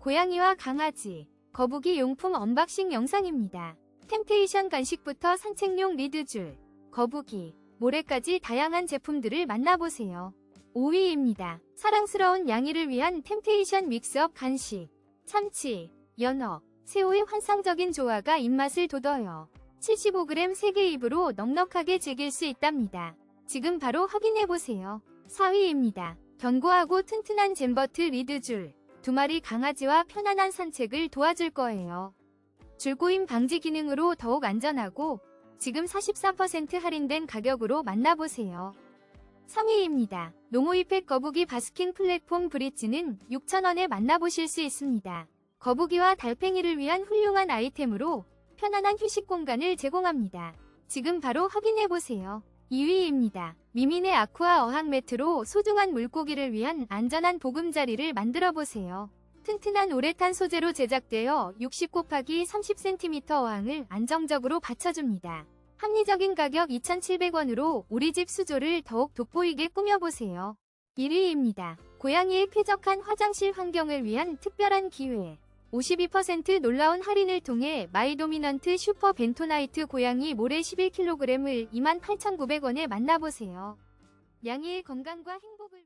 고양이와 강아지, 거북이 용품 언박싱 영상입니다. 템테이션 간식부터 산책용 리드줄, 거북이, 모래까지 다양한 제품들을 만나보세요. 5위입니다. 사랑스러운 양이를 위한 템테이션 믹스업 간식. 참치, 연어, 새우의 환상적인 조화가 입맛을 돋워요. 75g 3개 입으로 넉넉하게 즐길 수 있답니다. 지금 바로 확인해보세요. 4위입니다. 견고하고 튼튼한 잼버트 리드줄. 두 마리 강아지와 편안한 산책을 도와줄 거예요. 줄고임 방지 기능으로 더욱 안전하고 지금 44% 할인된 가격으로 만나보세요. 3위입니다. 농오이팩 거북이 바스킹 플랫폼 브릿지는 6,000원에 만나보실 수 있습니다. 거북이와 달팽이를 위한 훌륭한 아이템으로 편안한 휴식 공간을 제공합니다. 지금 바로 확인해보세요. 2위입니다. 미민의 아쿠아 어항 매트로 소중한 물고기를 위한 안전한 보금자리를 만들어 보세요. 튼튼한 우레탄 소재로 제작되어 60 곱하기 30cm 어항을 안정적으로 받쳐줍니다. 합리적인 가격 2,700원으로 우리 집 수조를 더욱 돋보이게 꾸며보세요. 1위입니다. 고양이의 쾌적한 화장실 환경을 위한 특별한 기회. 52% 놀라운 할인을 통해 마이도미넌트 슈퍼 벤토나이트 고양이 모래 11kg을 28,900원에 만나보세요. 양이의 건강과 행복을